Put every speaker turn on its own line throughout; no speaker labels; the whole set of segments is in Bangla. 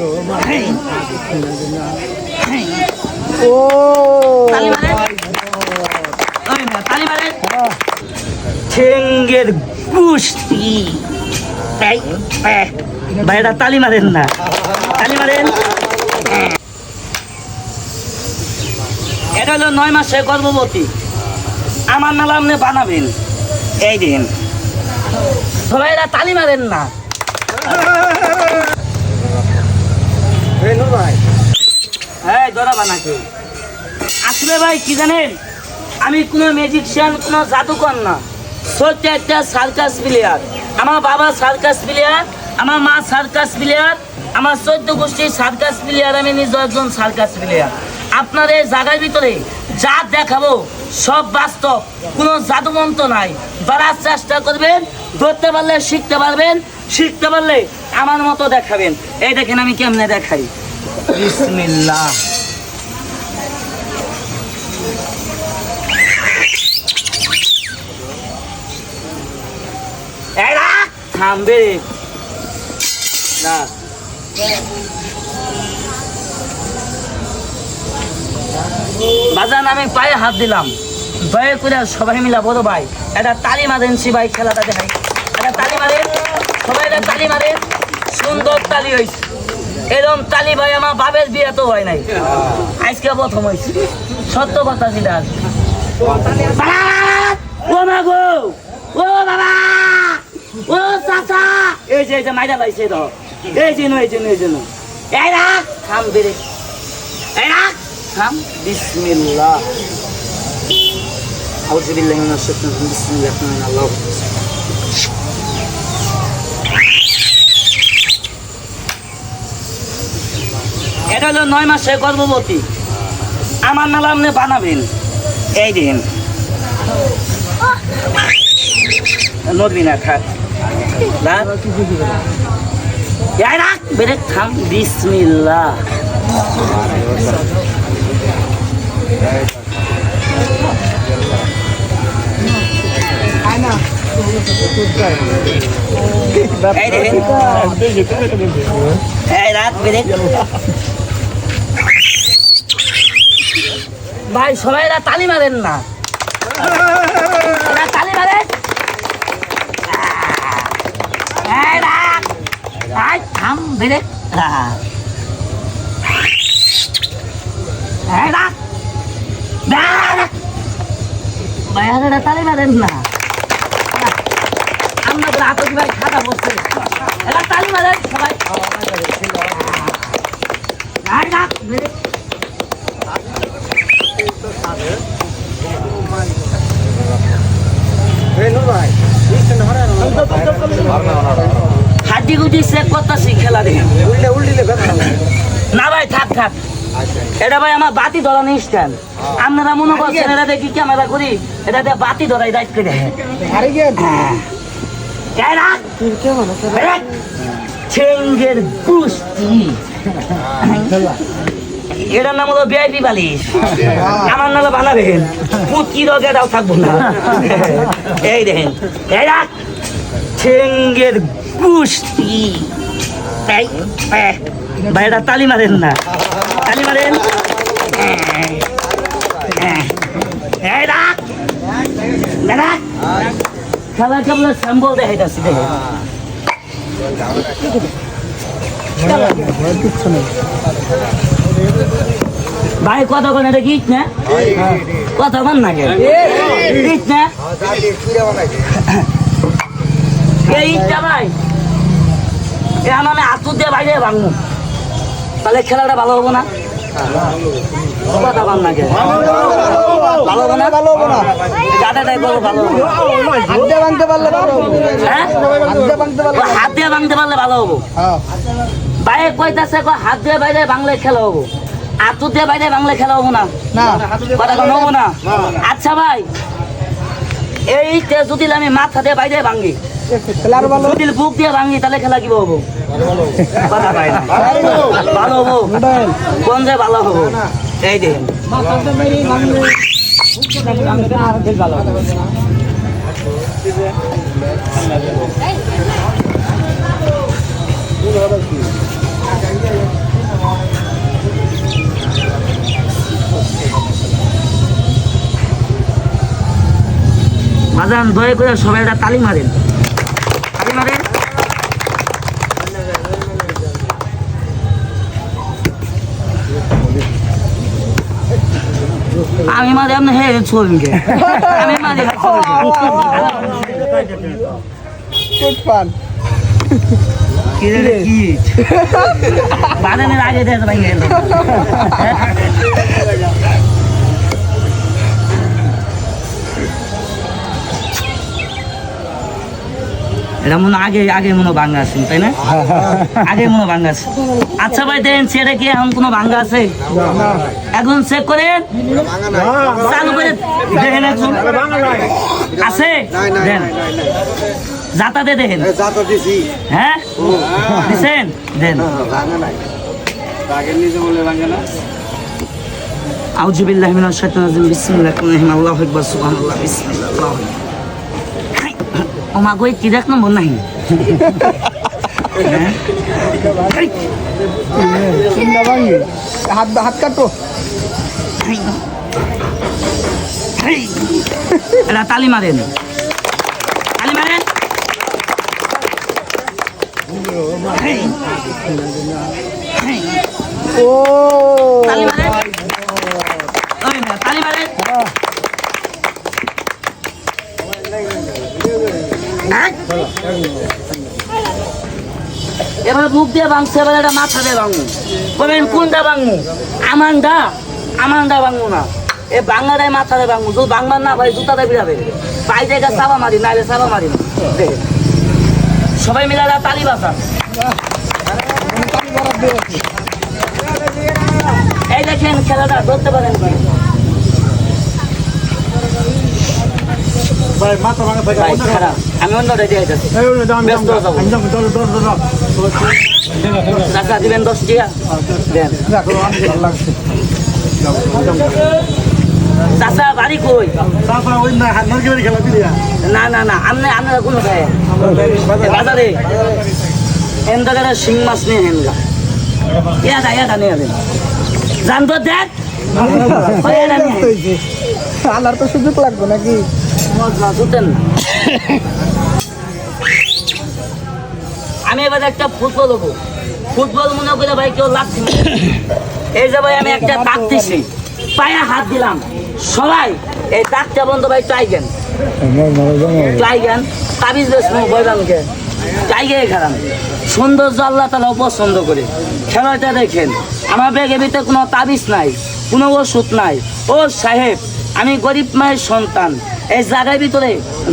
ও
না, ঠেঙ্গের গুষ্টি এই, এই, ভাই এটা তালি মারেন না। তালি মারেন। এটা হলো নয় মাসে গর্ভবতী। আমার নালা আপনি বানাবেন। এই দিন। সবাই তালি মারেন না। হ্যাঁ ধরা বানাকে আসলে ভাই, কি জানেন? আমি কোনো ম্যাজিকশিয়ান কোনো জাদুকর না। সত্য একটা সার্কাস প্লেয়ার আমার বাবা সার্কাস প্লেয়ার আমার মা সার্কাস প্লেয়ার আমার চোদ্দ গোষ্ঠীর সার্কাস প্লেয়ার আমি নিজ একজন সার্কাস প্লেয়ার আপনার এই জায়গার ভিতরে যা দেখাবো, সব বাস্তব, কোনো জাদুমন্ত্র নাই। বাড়ার চেষ্টা করবেন, ধরতে পারলে শিখতে পারবেন, শিখতে পারলে আমার মতো দেখাবেন। এই দেখেন আমি কেমনে দেখাই। বিসমিল্লাহ। থামবে। না। বাজান, আমি পায়ে হাত দিলাম। দয়া করে সবাই মিলা বড় ভাই, এটা তালি মারেন সি ভাই খেলাটা দেখাই। এটা তালি মারেন, সবাই এটা তালি মারেন। সুন্দর তালি হয়েছে এরম তালি ভাই আমার বাবের বিয়ে তো হয় নাই। আজকে প্রথম হয়েছে সত্য কথা বাবা! ও মা গো! ও বাবা! ও চাচা! এই যে এই যে, মাইরা পাইছে তো এই যে এই যে এই যে এই রাখ বেরে এই রাখ! থাম বিসমিল্লাহ আউযু বিল্লাহি মিনাশ শাইতানির রাজিম বিসমিল্লাহির আল্লাহ এটা হলো নয় মাসে গর্ভবতী। আমার নালা আপনি বানাবেন। এই দিন। নদী না? এই রাখ বেরে থাম বিসমিল্লাহ এই দেখেন এই রাখ বেরে ভাই সবাই এরা তালি মারেন না। তালি মারেন আই থাম বেরে রাখ এই রাখ রাখ ভাই আর এরা তালি মারেন না। তো আতঙ্কি ভাই খাতা বসছে এরা তালি মারেন সবাই হাড্ডি খেলা দেখে না ভাই থাক থাক। এটা ভাই আমার বাতি ধরানো স্ট্যান্ড আপনারা মনে করছেন এটা দেখি ক্যামেরা করি? এটা দিয়ে বাতি ধরাই দায়িত্ব করে দেখে চেঙ্গের পুষ্টি এটার নাম হলো বিআইপি বালিশ। আমার নামে বানাবেন পুটকি রোগে এটাও থাকব না। এই দেখেন। এরা চেঙ্গের পুষ্টি এই, এই, ভাই এটা তালি মারেন। না তালি মারেন ভাই কত কোন এটা গীত না? কত কোন না গীত না? ইটটা ভাই। এ আমি হাতু দিয়ে বাইরে ভাঙবো। তাহলে খেলাটা ভালো হব না? কথা কন না ভালো হব না?
ভালো হব না
গাদাটাই বলো ভালো হব।
হাত দিয়ে ভাঙতে পারলে ভালো হব।
হ্যাঁ?
হাত দিয়ে ভাঙতে পারলে
হাত দিয়ে ভাঙতে পারলে ভালো হব।
হ্যাঁ।
বাইরে কইতাছে হাত দিয়ে বাইরে বাংলা খেলা হব। আতু দিয়ে বাইরে বাংলা খেলা হব না।
না।
কথা হব না। আচ্ছা ভাই এই তে যদি আমি মাথা দিয়ে বাইরে ভাঙি যদি বুক দিয়ে ভাঙি তাহলে খেলা কি হব ভালো হব। কোন যে ভালো হব? এই বাজান দয়া করে সবাই একটা তালি মারেন। তালি মারেন। আমি মাঝে আপনি হে ছবিকে আমি মাঝে বাদানের আগে ভাই এটা মনে আগে আগে মনে হয় ভাঙ্গা আছে তাই না? আগে মনে হয় ভাঙ্গা আছে। আচ্ছা ভাই দেন সেটা কি এখন কোনো ভাঙ্গা আছে? এখন চেক করেন। চালু করে দেখেন একজন। আছে? দেন। যাতাতে দেখেন। হ্যাঁ? দিছেন? দেন।
ভাঙা নাই। রাগের নিজে বলে ভাঙে না
মিনাশ শাইতানির রাজিম। বিসমিল্লাহির রহমানির রহিম। আল্লাহু আকবার সুবহানাল্লাহ বিসমিল্লাহ আল্লাহু আকবার। ও মা গই কি দেখ নম্বর নাই হ্যাঁ?
হাত হাত কাটো।
এটা তালি মারেন তালি মারেন এবার মুখ দিয়ে ভাঙছে এবার এটা মাথা দিয়ে ভাঙবো। বলবেন কোনটা ভাঙবো? আমানটা? আমানটা ভাঙবো না। এ বাংলাটাই মাথা দিয়ে ভাঙবো। যদি বাংলার না ভাই জুতাটা বিড়াবে পাই জায়গা চাপা মারি নাহলে চাপা মারি। সবাই মিলে তালি বাসা এই দেখেন খেলাটা ধরতে পারেন?
ভাই। মাথা ভাঙা থাকে
ভাই, খারাপ। আমি অন্য রেডি হইতেছি ব্যস্ত যাব। টাকা দিবেন দশ টিয়া দেন। চাচা বাড়ি কই? না না। না আমনে আপনারা কোনো খায়। বাজারে। এন্দাগারা শিং মাছ নিয়ে হেনগা ইয়াদা ইয়াদা নিয়ে দেন। দেখ ওই ইয়াদা নিয়ে
আলার তো সুযোগ লাগবে নাকি?
মজা শুতেন না। আমি এবার একটা ফুটবল হব। ফুটবল মনে করে ভাই কেউ লাগছে এই যে ভাই আমি একটা ডাকতেছি পায়ে হাত দিলাম। সবাই, এই ডাকটা বন্ধ ভাই টাইগেন টাইগেন তাবিজ বেশ বৈরামকে। টাইগে খেলাম। সৌন্দর্য আল্লাহ তালাও পছন্দ করে। খেলাটা দেখেন, আমার ব্যাগের ভিতরে কোনো তাবিজ নাই, কোনো ওষুধ নাই। ও সাহেব, আমি গরিব মায়ের সন্তান। এই জায়গার ভিতরে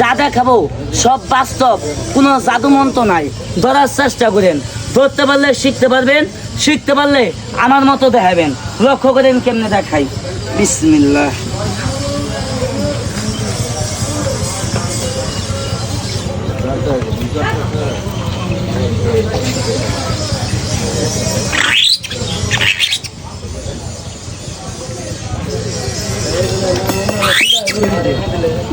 যা দেখাবো, সব বাস্তব, কোনো জাদুমন্ত্র নাই। ধরার চেষ্টা করেন। ধরতে পারলে শিখতে পারবেন, শিখতে পারলে আমার মতো দেখাবেন। লক্ষ্য করেন কেমনে দেখাই। বিসমিল্লাহ।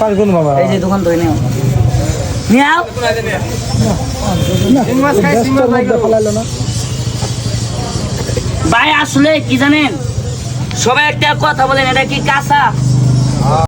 নিয়ে বাবা। এই যে দোকান ধরে নিয়ে আও নিয়ে আও
ফেলাইলো না।
ভাই আসলে কি জানেন? সবাই একটা কথা বলেন এটা কি কাঁচা?